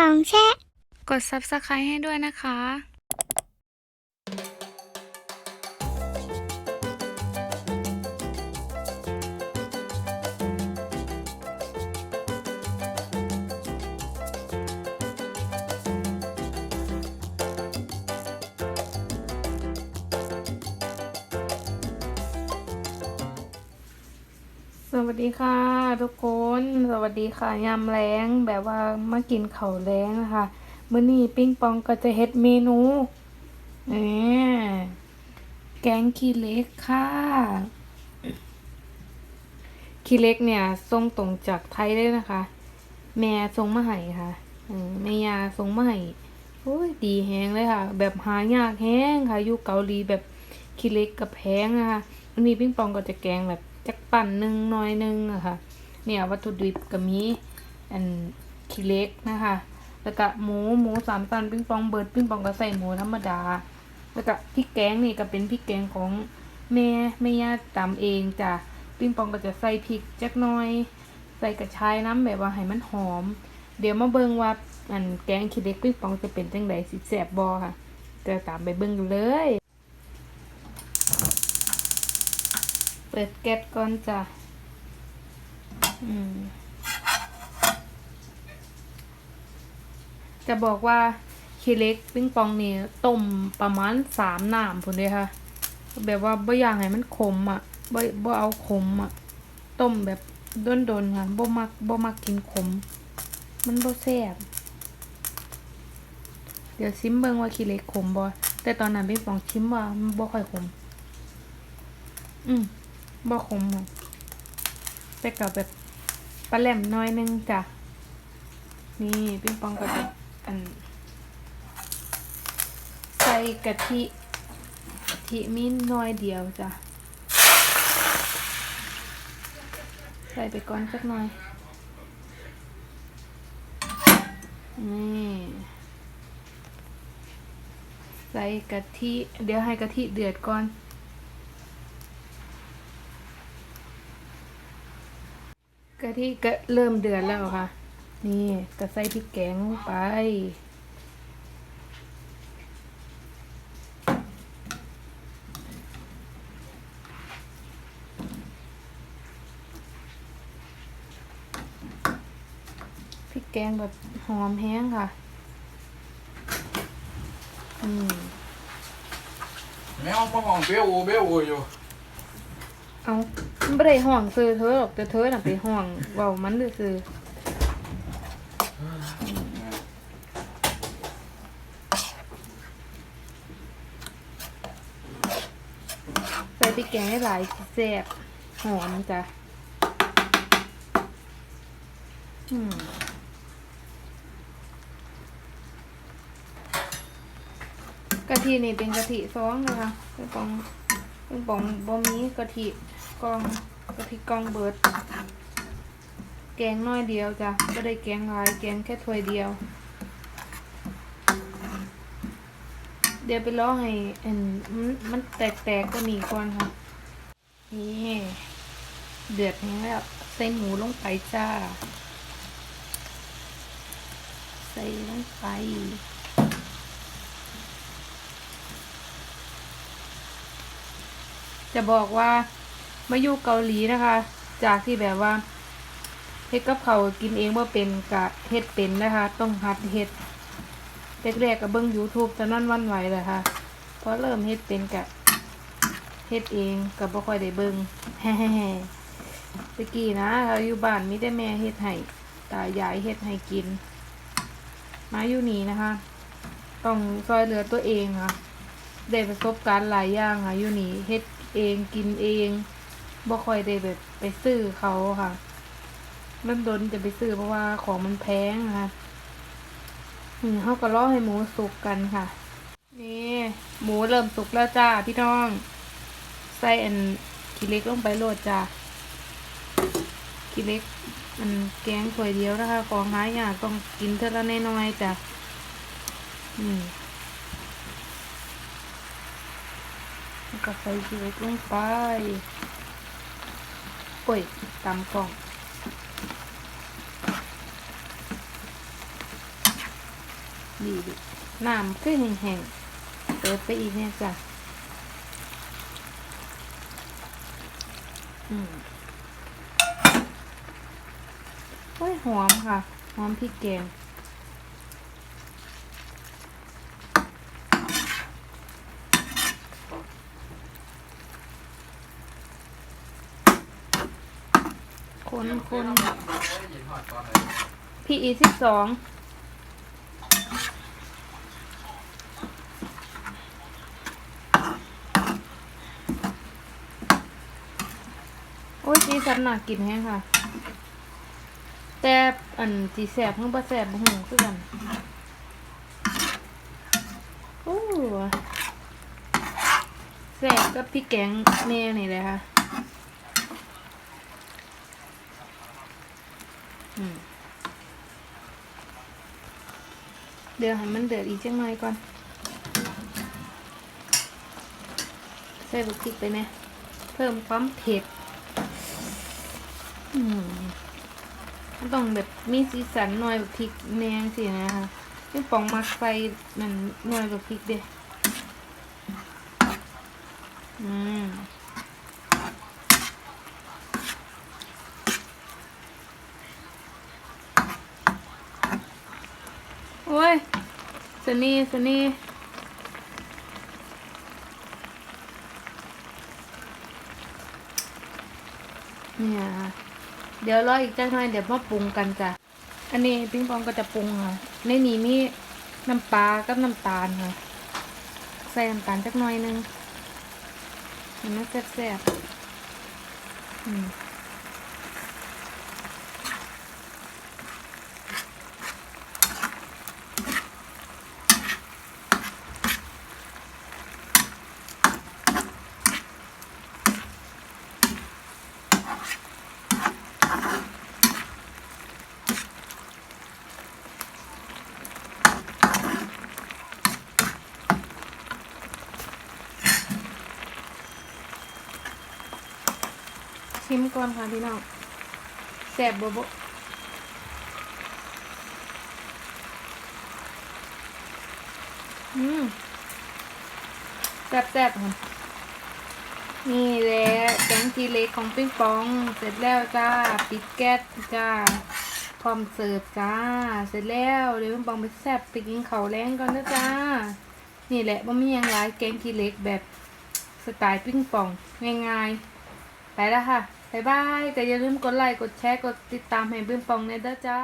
ปองแช่ กด Subscribe ให้ด้วยนะคะ วัสดีค่ะ ทุกคนสวัสดีค่ะยามแรงแบบว่ามากินเข้าแรงนะคะมื้อนี้ปิ้งปองก็จะเฮ็ดเมนูเอแกงขี้เล็กค่ะขี้เล็กเนี่ยส่งตรงจากไทยเลยนะคะ แม่ส่งมาให้ค่ะแม่ยาส่งมาให้โอ้ยดีแฮงเลยค่ะ แบบหายากแฮงค่ะอยู่เกาหลีแบบขี้เล็กกับแพงนะคะวันนี้ปิ้งปองก็จะแกงแบบ จักปั่นหนึ่งน้อยหนึงอะค่ะ เนี่ยวัตถุดิบก็มีอันขี้เล็กนะคะ แล้วก็หมูหมูสามตันปิ้งปองเบิร์ดปิ้งปองก็ใส่หมูธรรมดา แล้วก็พริกแกงนี่ก็เป็นพริกแกงของแม่แม่ย่าตำเองจ้ะปิ้งปองก็จะใส่พริกจักน่อย ใส่กระชายน้ำแบบว่าให้มันหอม เดี๋ยวมาเบิ่งว่าอันแกงขี้เล็กปิ้งปองจะเป็นจังไดสิแซ่บบ่ค่ะจะตามไปเบิ่งกันเลย เปิดแก๊สก่อนจ้ะอจะบอกว่าเคเล็กปิ้งปองนี่ต้มประมาณสามน้ำพุ่นเลยค่ะ แบบว่าบ่อยากให้มันขมอะบ่บ่เอาขมอะ ต้มแบบโดนๆค่ะบ่มักบ่มักกินขม มันบ่แซ่บเดี๋ยวซิมเบิ่งว่าคีเล็กขมบ่แต่ตอนนั้นปิ้งปองชิมว่ามันบ่ค่อยขม อืม บ่ขมอะแต่ก็แบบปลาแหลมน้อยนึงจ้ะ นี่ปิ้งปองก็จะอันใส่กะทิกะทิมีน้อยเดียวจ้ะ ใส่ไปก่อนสักหน่อย นี่ใส่กะทิ เดี๋ยวให้กะทิเดือดก่อน กะ ทิก็เริ่มเดือดแล้วค่ะ นี่ก็ใส่พริกแกงลงไป พริกแกงแบบหอมแห้งค่ะ อืมแม่เอาปลาหองเบี้ยวอูเบี้ยวอูอยู่ เอา มันไม่ได้ห่วงซื้อเธอหรอกแต่เธอน่ะไปห่วงเว่ามันซื้อใส่พริกแกงให้หลายแซ่บหอมจ้ะอืมกะทินี่เป็นกะทิซองนะคะเป็นปองเป็นปองบ่มีกะทิ กองกะทิกองเบิร์ดแกงน้อยเดียวจ้ะก็ได้แกงหลายแกงแค่ถ้วยเดียว เดี๋ยวไปรอให้อันมันมันแตกๆก็หนีก่อนค่ะ นี่เดือดแล้วใส่หมูลงไปจ้า ใส่ลงไปจะบอกว่า มาอยู่เกาหลีนะคะ จากที่แบบว่าเฮ็ดกับเขากินเองว่าเป็นกะเฮ็ดเป็นนะคะ ต้องหัดเฮ็ดแรกๆกับเบิ้ง YouTube ตอนนั้นวันไหวเลยค่ะพอเริ่มเฮ็ดเป็นกะเฮ็ดเองกับบ่ค่อยได้เบิ้งแฮ่ตะกี้นะเราอยู่บ้านมีแต่แม่เฮ็ดให้ตายายเฮ็ดให้กิน มาอยู่นี่นะคะ ต้องซอยเหลือตัวเองค่ะได้ประสบการณ์หลายอย่างค่ะอยู่นี่เฮ็ดเองกินเอง บ่ค่อยได้แบบไปซื้อเขาค่ะมันโดนจะไปซื้อเพราะว่าของมันแพงนะคะนี่เขาก็รอให้หมูสุกกันค่ะ นี่หมูเริ่มสุกแล้วจ้าพี่น้อง ใส่อันขี้เล็กลงไปโรดจ้าขี้เล็กมันแกงถ้วยเดียวนะคะของหายากต้องกินเท่าละน้อยๆจ้ะอืมแล้วก็ใส่ชีวิตลงไป โอ้ยตำกล่องดีดิน้ำขึ้นแห้งๆเปิดไปอีกเนี่ยจ้ะอืมโอ้ยหอมค่ะ หอมพริกแกง คนคนพีอีสิบสองโอ้ยสีสันน่ากินแห้งค่ะ แต่อันสีแสบเพิ่งบ่แสบบ่หูคือกันโอ้แสบกับพี่แกงแม่นี่เลยค่ะ อืม เดี๋ยวให้มันเดือดอีกจังหน่อยก่อน ใส่บุกพริกไปเนี่ยเพิ่มความเผ็ดอืมมันต้องแบบมีสีสันหน่อยแบบพริกแนงสินะคะนี่ปองมักใส่มันหน่อยแบบพริกเด้อืม โอ้ยสนี่สนี่เนี่ยค่ะเดี๋ยวรออีกจักหน่อยเดี๋ยวมาปรุงกันจ้ะ อันนี้ปิงปองก็จะปรุงค่ะ ในนี้มีน้ำปลากับน้ำตาลค่ะ ใส่น้ำตาลจักหน่อยหนึงเห็นไหมแซ่บๆอืม ชิมก่อนค่ะพี่น้องแซ่บบ่บ่อืมแซ่บแซ่บค่ะนี่แหละแกงจีเล็กของปิ้งปอง เสร็จแล้วจ้า ปิดแก๊สจ้า พร้อมเสิร์ฟจ้า เสร็จแล้วเดี๋ยวปิ้งปองไปแซ่บไปกินข้าแรงก่อนนะจ้า นี่แหละว่ามียังหลายแกงจีเล็กแบบสไตล์ปิ้งปองง่ายๆ ไปแล้วค่ะ บ๊ายบายแต่อย่าลืมกดไลค์กดแชร์กดติดตามให้บึ้มปองเนเด้อจ้า